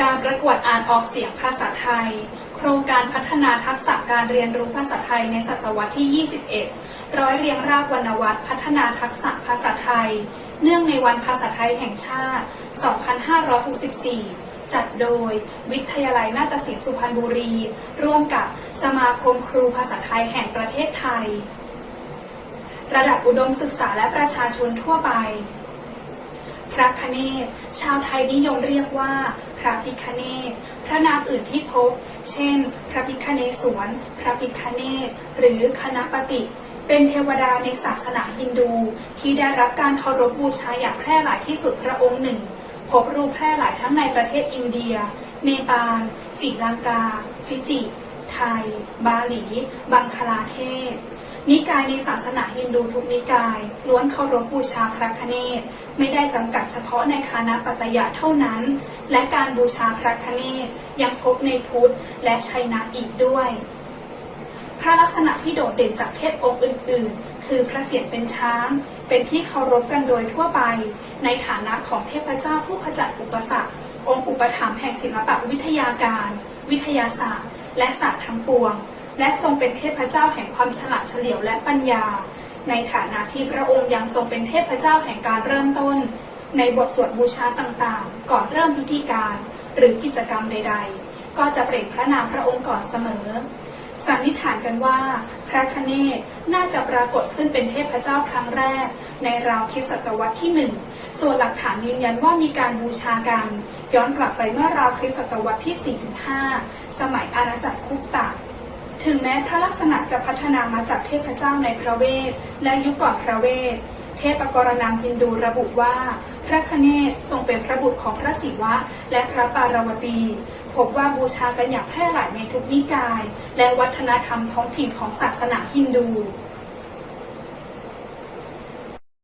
การประกวดอ่านออกเสียงภาษาไทย โครงการพัฒนาทักษะการเรียนรู้ภาษาไทยในศตวรรษที่ 21 ร้อยเรียงรากวรรณวัตรพัฒนาทักษะภาษาไทย เนื่องในวันภาษาไทยแห่งชาติ 2564จัดโดยวิทยาลัยนาฏศิลป์สุพรรณบุรี ร่วมกับสมาคมครูภาษาไทยแห่งประเทศไทย ระดับอุดมศึกษาและประชาชนทั่วไป พระคเนศชาวไทยนิยมเรียกว่า พระพิคเนศพระนามอื่นที่พบ เช่น พระพิคเนศวรพระพิคเนศหรือคณปติ เป็นเทวดาในศาสนาฮินดู ที่ได้รับการเคารพบูชาอย่างแพร่หลายที่สุดพระองค์หนึ่ง พบรูปแพร่หลายทั้งในประเทศอินเดีย เนปาลศรีลังกา ฟิจิ ไทย บาหลี บังคลาเทศ นิกายในศาสนาฮินดูทุกนิกาย ล้วนเคารพบูชาพระคเนศไม่ได้จำกัดเฉพาะในคานาปัตยะเท่านั้น และการบูชาพระคเนศยังพบในพุทธและชัยนะอีกด้วย พระลักษณะที่โดดเด่นจากเทพองค์อื่น ๆ คือพระเศียรเป็นช้าง เป็นที่เคารพกันโดยทั่วไป ในฐานะของเทพเจ้าผู้ขจัดอุปสรรคองค์อุปถัมภ์แห่งศิลปะวิทยาการ วิทยาศาสตร์ และศาสตร์ทั้งปวง และทรงเป็นเทพเจ้าแห่งความฉลาดเฉลียวและปัญญา ในฐานะที่พระองค์ยังทรงเป็นเทพเจ้าแห่งการเริ่มต้น ในบทสวดบูชาต่างๆ ก่อนเริ่มพิธีการ หรือกิจกรรมใด ๆ ก็จะเปล่งพระนามพระองค์ก่อนเสมอ สันนิษฐานกันว่า พระคเนศน่าจะปรากฏขึ้นเป็นเทพเจ้าครั้งแรก ในราวคริสตศตวรรษที่หนึ่งส่วนหลักฐานยืนยันว่ามีการบูชากัน ย้อนกลับไปเมื่อราวคริสตศตวรรษที่ 4-5 สมัยอาณาจักรคุปตะ ถึงแม้พระลักษณะจะพัฒนามาจากเทพเจ้าในพระเวทและยุคก่อนพระเวท เทพกรณามฮินดูระบุว่า พระคเนศทรงเป็นพระบุตรของพระศิวะ และพระปารวตี พบว่าบูชากันอย่างแพร่หลายในทุกนิกาย และวัฒนธรรมท้องถิ่นของศาสนาฮินดู